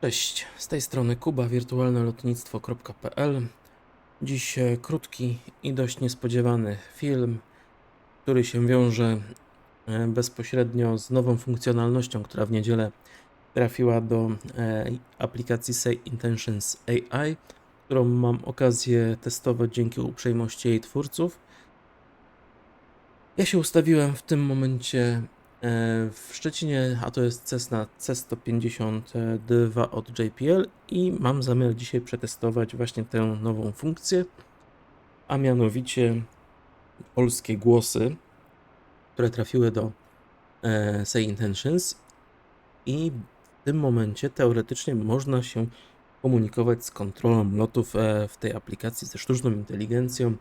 Cześć, z tej strony Kuba, wirtualnelotnictwo.pl. Dziś e, krótki i dość niespodziewany film, który się wiąże e, bezpośrednio z nową funkcjonalnością, która w niedzielę trafiła do e, aplikacji Say Intentions AI, którą mam okazję testować dzięki uprzejmości jej twórców. Ja się ustawiłem w tym momencie w Szczecinie, a to jest Cessna C152 od JPL i mam zamiar dzisiaj przetestować właśnie tę nową funkcję, a mianowicie polskie głosy, które trafiły do e, Say Intentions i w tym momencie teoretycznie można się komunikować z kontrolą lotów e, w tej aplikacji ze sztuczną inteligencją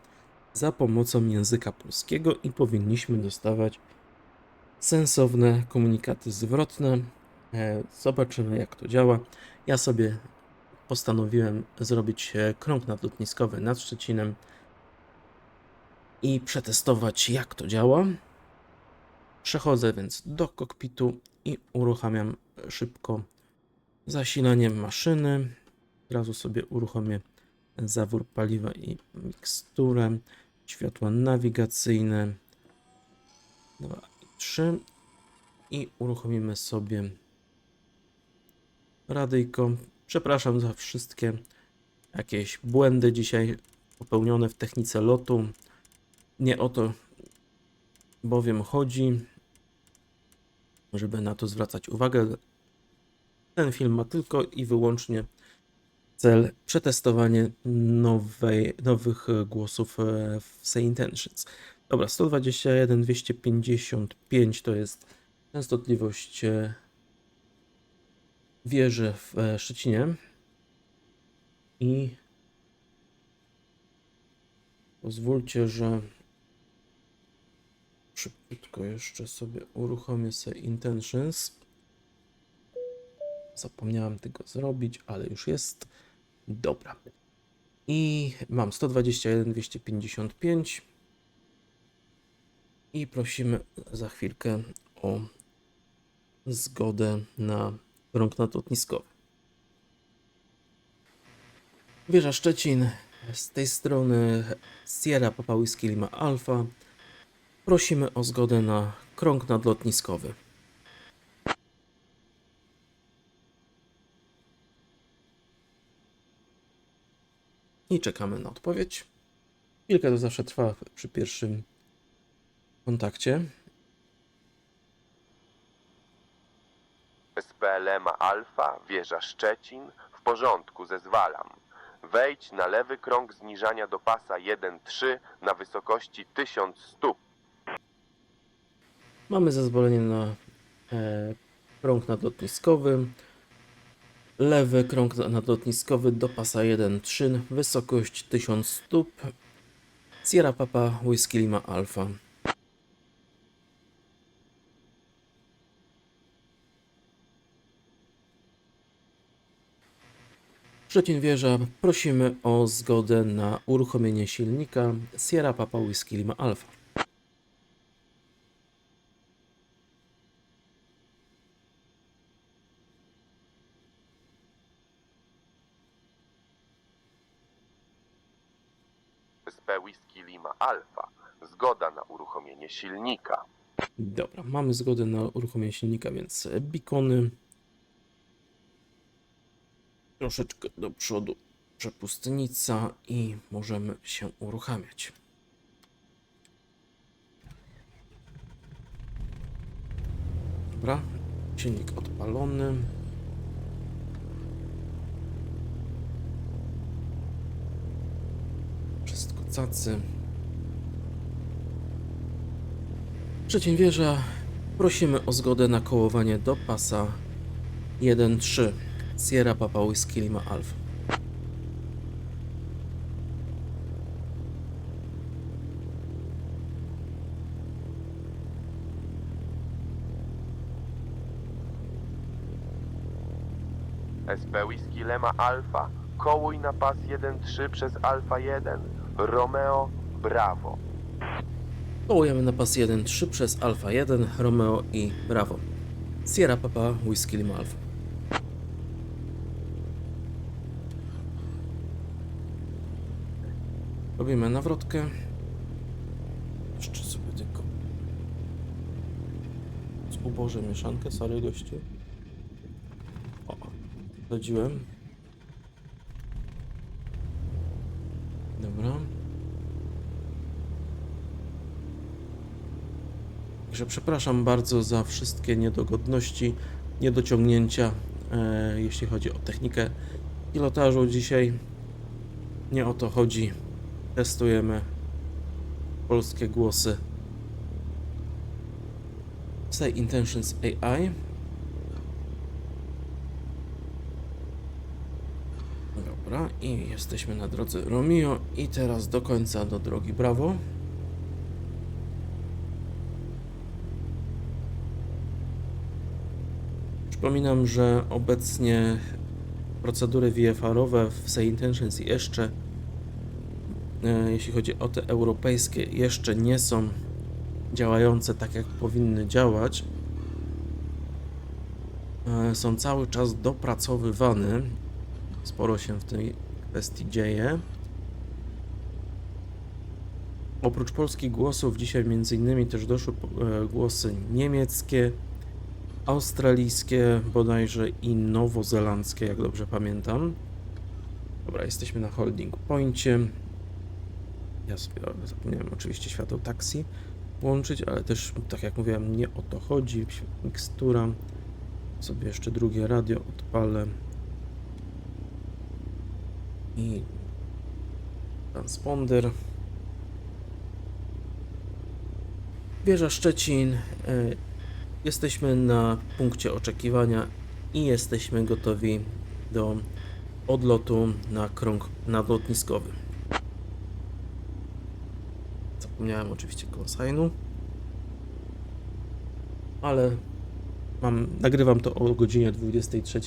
za pomocą języka polskiego i powinniśmy dostawać sensowne komunikaty zwrotne. E, Zobaczymy, jak to działa. Ja sobie postanowiłem zrobić e, krąg nadlotniskowy nad Szczecinem i przetestować, jak to działa. Przechodzę więc do kokpitu i uruchamiam szybko zasilanie maszyny. Od razu sobie uruchomię zawór paliwa i miksturę, światła nawigacyjne 2 i 3 i uruchomimy sobie radyjko. Przepraszam za wszystkie jakieś błędy dzisiaj popełnione w technice lotu. Nie o to bowiem chodzi, żeby na to zwracać uwagę. Ten film ma tylko i wyłącznie cel przetestowanie nowej, nowych głosów e, w Say Intentions. Dobra, 121, 255 to jest częstotliwość e, wieży w e, Szczecinie. I pozwólcie, że szybciutko jeszcze sobie uruchomię Say Intentions. Zapomniałem tego zrobić, ale już jest. Dobra. I mam 121, 255. I prosimy za chwilkę o zgodę na krąg nadlotniskowy. Wieża Szczecin. Z tej strony Sierra Papa Whisky Lima Alpha. Prosimy o zgodę na krąg nadlotniskowy. i czekamy na odpowiedź. Chwilkę to zawsze trwa przy pierwszym kontakcie. SPLM Alfa, wieża Szczecin, w porządku, zezwalam. Wejdź na lewy krąg zniżania do pasa 1.3 na wysokości 1000 stóp. Mamy zezwolenie na e, krąg nadlotniskowy. Lewy krąg nadlotniskowy do pasa 1.3, wysokość 1000 stóp. Sierra Papa Whisky Lima Alpha. Szczecin Wieża, prosimy o zgodę na uruchomienie silnika Sierra Papa Whisky Lima Alpha. SP Whisky Lima Alfa, zgoda na uruchomienie silnika. Dobra, mamy zgodę na uruchomienie silnika, więc bikony. Troszeczkę do przodu przepustnica i możemy się uruchamiać. Dobra, silnik odpalony. Wszystko cacy. Przedsięwierza prosimy o zgodę na kołowanie do pasa 1.3 Sierra Papa Whisky Lima Alpha. SP Whisky Lema Alfa, kołuj na pas 1.3 przez Alfa 1. Romeo, brawo. Kołujemy na pas 1.3 przez Alfa 1 Romeo i Bravo. Sierra Papa Whisky Lima Alpha. Robimy nawrotkę. Jeszcze sobie tylko z mieszankę, sorry gościu. O, zgodziłem. Dobra. Także przepraszam bardzo za wszystkie niedogodności, niedociągnięcia, e, jeśli chodzi o technikę pilotażu dzisiaj. Nie o to chodzi. Testujemy polskie głosy. Say Intentions AI. Dobra, i jesteśmy na drodze Romeo i teraz do końca do drogi Bravo. Przypominam, że obecnie procedury VFR-owe w Say Intentions jeszcze, jeśli chodzi o te europejskie, jeszcze nie są działające tak, jak powinny działać. E, Są cały czas dopracowywane. Sporo się w tej kwestii dzieje. Oprócz polskich głosów, dzisiaj między innymi też doszły e, głosy niemieckie, australijskie bodajże i nowozelandzkie, jak dobrze pamiętam. Dobra, jesteśmy na holding poincie. Ja sobie zapomniałem oczywiście światło taksi włączyć, ale też, tak jak mówiłem, nie o to chodzi. Mikstura. Sobie jeszcze drugie radio odpalę. I transponder. Wieża Szczecin. e, Jesteśmy na punkcie oczekiwania i jesteśmy gotowi do odlotu na krąg nadlotniskowy. Zapomniałem oczywiście callsignu, ale mam, nagrywam to o godzinie 23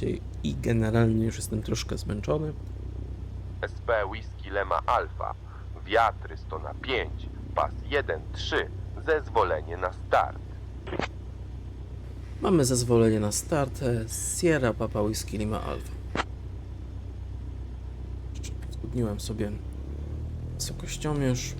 i generalnie już jestem troszkę zmęczony. SP Whisky Lema Alfa. Wiatry 100 na 5. Pas 1-3. Zezwolenie na start. Mamy zezwolenie na start Sierra Papa Whisky Lima Alpha. Zgudniłem sobie wysokościomierz.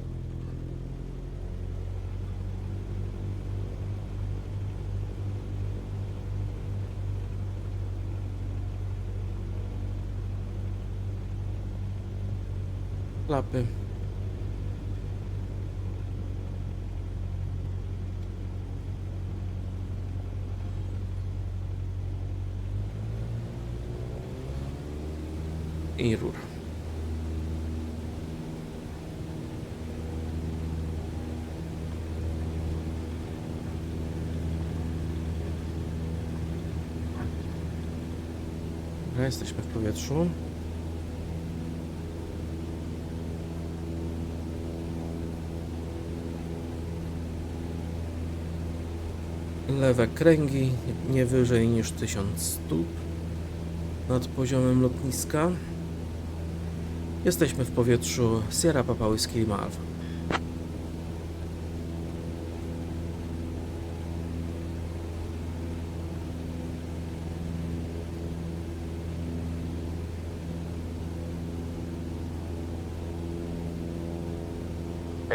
Klapy. i rura. Dobra, jesteśmy w powietrzu. Lewe kręgi nie wyżej niż 1000 stóp nad poziomem lotniska. Jesteśmy w powietrzu Sierra Papa Whisky Lima Alpha.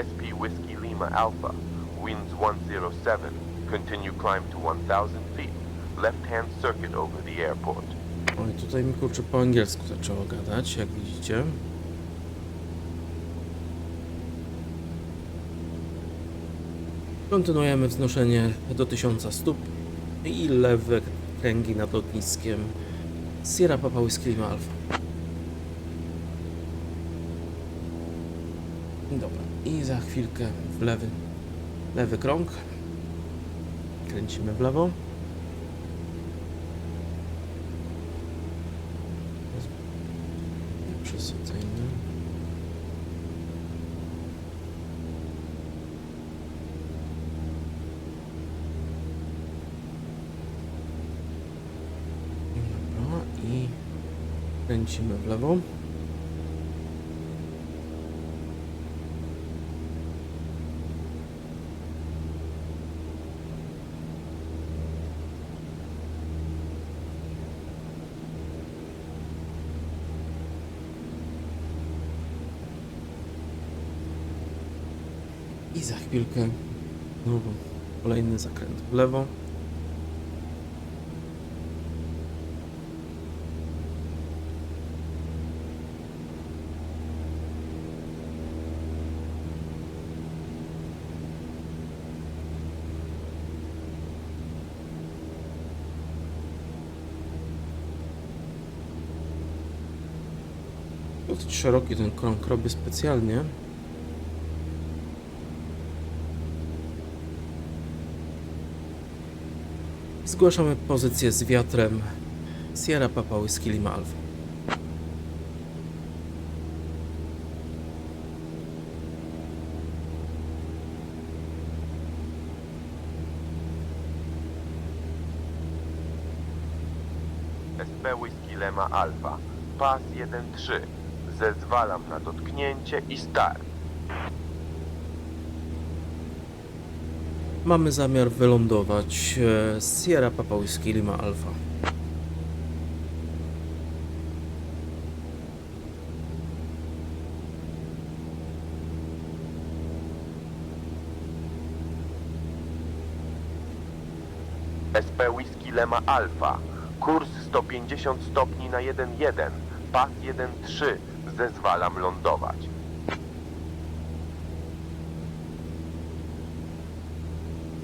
SP Whiskey Lima Alpha. Winds 107. Continue climb to 1000 feet. Left hand circuit over the airport. Oj, tutaj mi kurczę po angielsku zaczęło gadać, jak widzicie. Kontynuujemy wznoszenie do 1000 stóp i lewe kręgi nad lotniskiem Sierra Papa Whisky Lima Alpha. Dobra, i za chwilkę w lewy, lewy krąg. Kręcimy w lewo. Przesadzańmy. Dobra, i kręcimy w lewo. I za chwilkę znowu kolejny zakręt w lewo. Dosyć szeroki ten krąg robię specjalnie. Zgłaszamy pozycję z wiatrem Sierra Papa Whisky Lima Alpha. SP Whisky Lema Alfa. Pas 1-3. Zezwalam na dotknięcie i start. Mamy zamiar wylądować e, Sierra Papa Whisky Lima Alpha. SP Whisky Lema Alfa. Kurs 150 stopni na 1-1. Pas 1-3. Zezwalam lądować.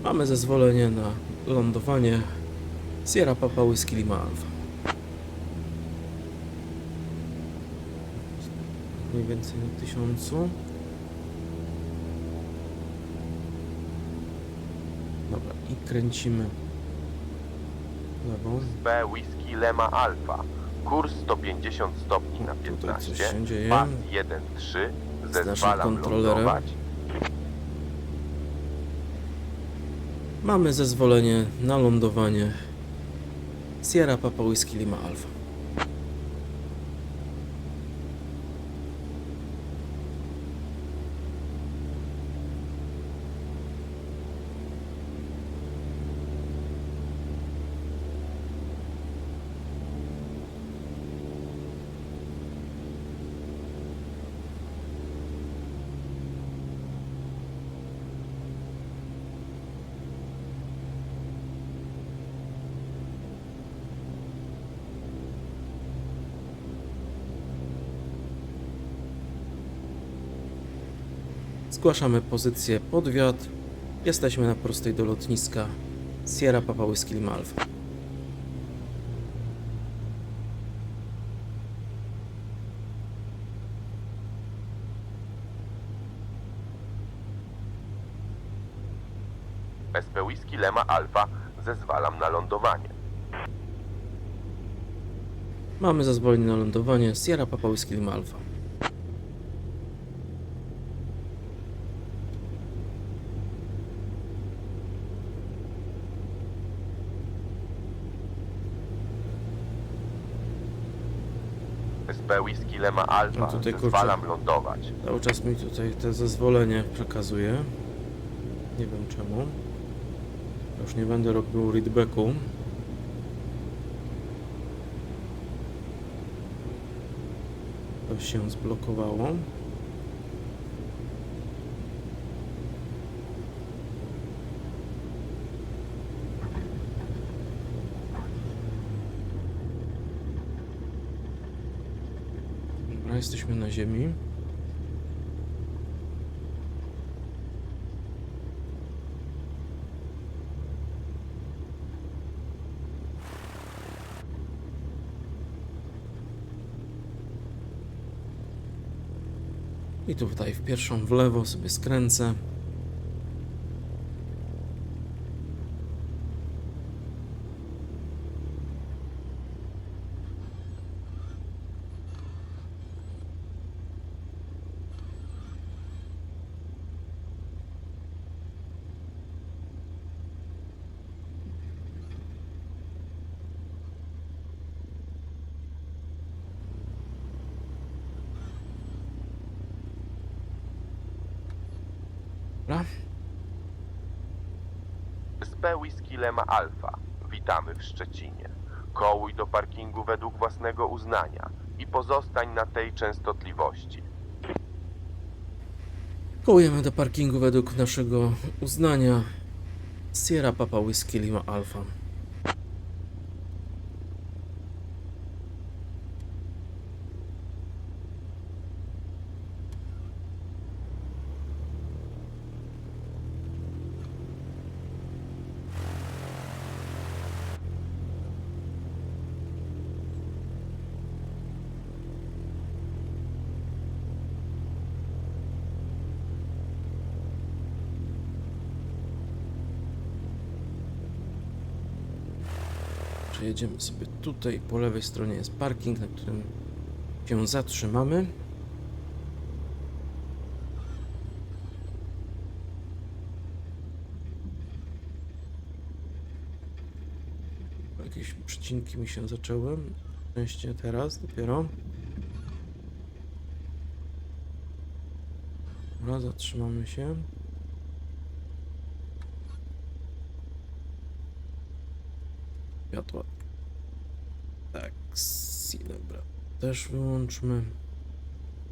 Mamy zezwolenie na lądowanie Sierra Papa Whisky Lima Alpha. Mniej więcej na tysiącu. Dobra, i kręcimy lewą. SP Whisky Lema Alfa. Kurs 150 stopni na Tutaj coś 15. się dzieje. Pas 1-3. Z naszym Zezwalam kontrolerem. lądować. Mamy zezwolenie na lądowanie Sierra Papa Whisky Lima Alpha. Zgłaszamy pozycję pod wiatr. Jesteśmy na prostej do lotniska Sierra Papa Whisky Lima Alpha. SP Whisky Lema Alfa. Zezwalam na lądowanie. Mamy zezwolenie na lądowanie Sierra Papa Whisky Lima Alpha. SP Whisky Lema Alfa. No tutaj, kurczę. Zezwalam lądować. Cały czas mi tutaj te zezwolenie przekazuje. Nie wiem czemu. Już nie będę robił readbacku. To się zblokowało. Dobra, jesteśmy na ziemi. I tutaj w pierwszą w lewo sobie skręcę. Dobra. SP Whisky Lema Alfa. Witamy w Szczecinie. Kołuj do parkingu według własnego uznania i pozostań na tej częstotliwości. Kołujemy do parkingu według naszego uznania. Sierra Papa Whisky Lima Alpha. Przejedziemy sobie tutaj. Po lewej stronie jest parking, na którym się zatrzymamy. Jakieś przecinki mi się zaczęły. Szczęście teraz dopiero. Dobra, zatrzymamy się. Światła. Tak, si, dobra. Też wyłączmy.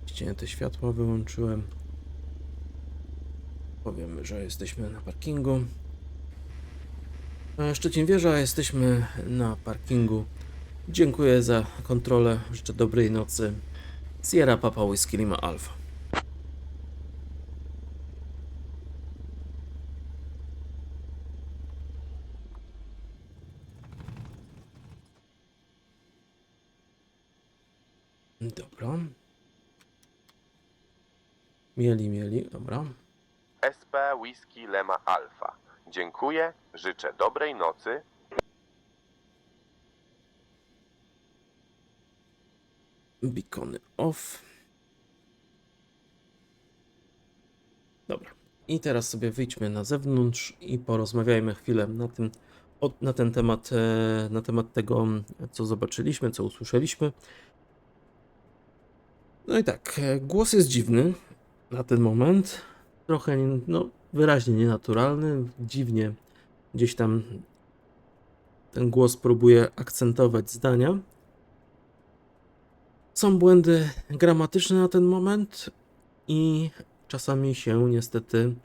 Ścięte światła wyłączyłem. Powiemy, że jesteśmy na parkingu. E, Szczecin Wieża, jesteśmy na parkingu. Dziękuję za kontrolę. Życzę dobrej nocy. Sierra Papa Whisky Lima Alpha. Dobra. Mieli, mieli, dobra. SP Whisky Lema Alpha. Dziękuję, życzę dobrej nocy. Beacony off. Dobra. I teraz sobie wyjdźmy na zewnątrz i porozmawiajmy chwilę na tym, na ten temat, e, na temat tego, co zobaczyliśmy, co usłyszeliśmy. No i tak, e, głos jest dziwny na ten moment. Trochę, no, wyraźnie nienaturalny. Dziwnie gdzieś tam ten głos próbuje akcentować zdania. Są błędy gramatyczne na ten moment i czasami się niestety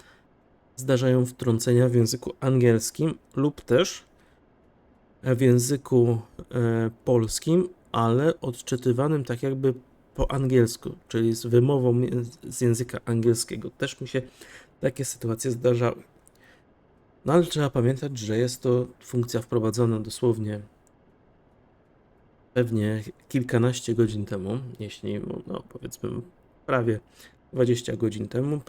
zdarzają wtrącenia w języku angielskim lub też w języku e, polskim, ale odczytywanym tak jakby po angielsku, czyli z wymową z języka angielskiego. Też mi się takie sytuacje zdarzały. No ale trzeba pamiętać, że jest to funkcja wprowadzona dosłownie pewnie kilkanaście godzin temu, jeśli, no powiedzmy, prawie 20 godzin temu,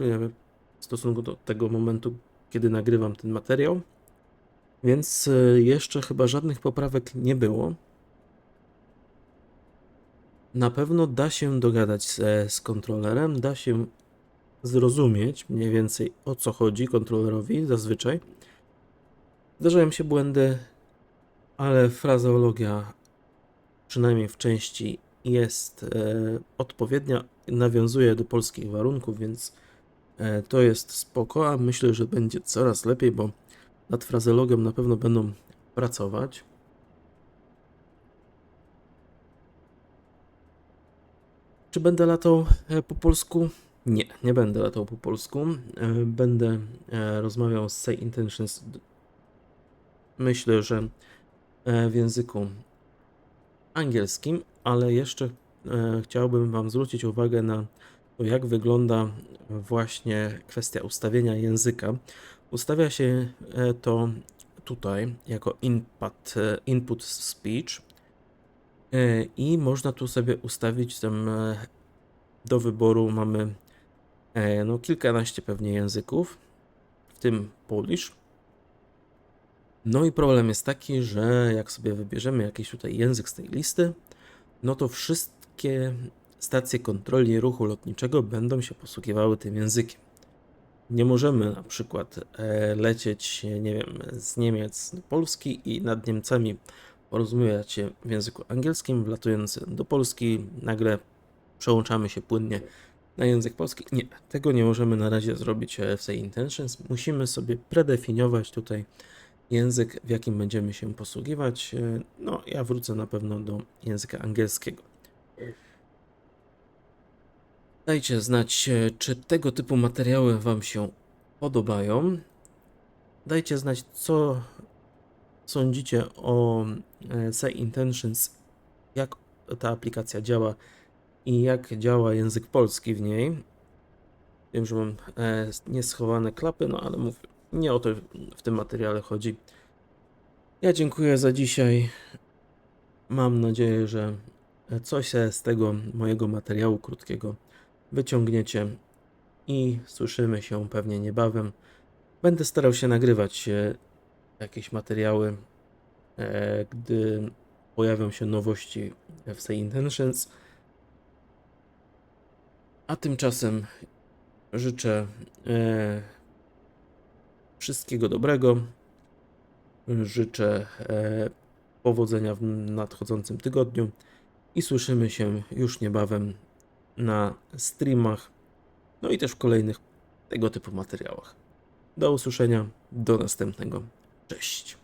w stosunku do tego momentu, kiedy nagrywam ten materiał. Więc e, jeszcze chyba żadnych poprawek nie było. Na pewno da się dogadać z, z kontrolerem, da się zrozumieć mniej więcej o co chodzi kontrolerowi zazwyczaj. Zdarzają się błędy, ale frazeologia przynajmniej w części jest e, odpowiednia, nawiązuje do polskich warunków, więc e, to jest spoko, a myślę, że będzie coraz lepiej, bo nad frazeologią na pewno będą pracować. Czy będę latał e, po polsku? Nie, nie będę latał po polsku. E, Będę e, rozmawiał z Say Intentions. Myślę, że w języku angielskim, ale jeszcze chciałbym Wam zwrócić uwagę na to, jak wygląda właśnie kwestia ustawienia języka. Ustawia się to tutaj jako input, input speech i można tu sobie ustawić tam e, do wyboru mamy e, no, kilkanaście pewnie języków, w tym Polish. No i problem jest taki, że jak sobie wybierzemy jakiś tutaj język z tej listy, no to wszystkie stacje kontroli ruchu lotniczego będą się posługiwały tym językiem. Nie możemy na przykład e, lecieć, nie wiem, z Niemiec do Polski i nad Niemcami porozumiewać się w języku angielskim, wlatując do Polski, nagle przełączamy się płynnie na język polski. Nie, tego nie możemy na razie zrobić e, w Say Intentions. Musimy sobie predefiniować tutaj język, w jakim będziemy się posługiwać. E, No, ja wrócę na pewno do języka angielskiego. Dajcie znać, e, czy tego typu materiały Wam się podobają. Dajcie znać, co sądzicie o e, Say Intentions, jak ta aplikacja działa i jak działa język polski w niej. Wiem, że mam e, nieschowane klapy, no ale mówię, nie o to w tym materiale chodzi. Ja dziękuję za dzisiaj. Mam nadzieję, że coś z tego mojego materiału krótkiego wyciągniecie i słyszymy się pewnie niebawem. Będę starał się nagrywać e, jakieś materiały, e, gdy pojawią się nowości w Say Intentions. A tymczasem życzę e, wszystkiego dobrego. Życzę e, powodzenia w nadchodzącym tygodniu i słyszymy się już niebawem na streamach, no i też w kolejnych tego typu materiałach. Do usłyszenia, do następnego. Cześć.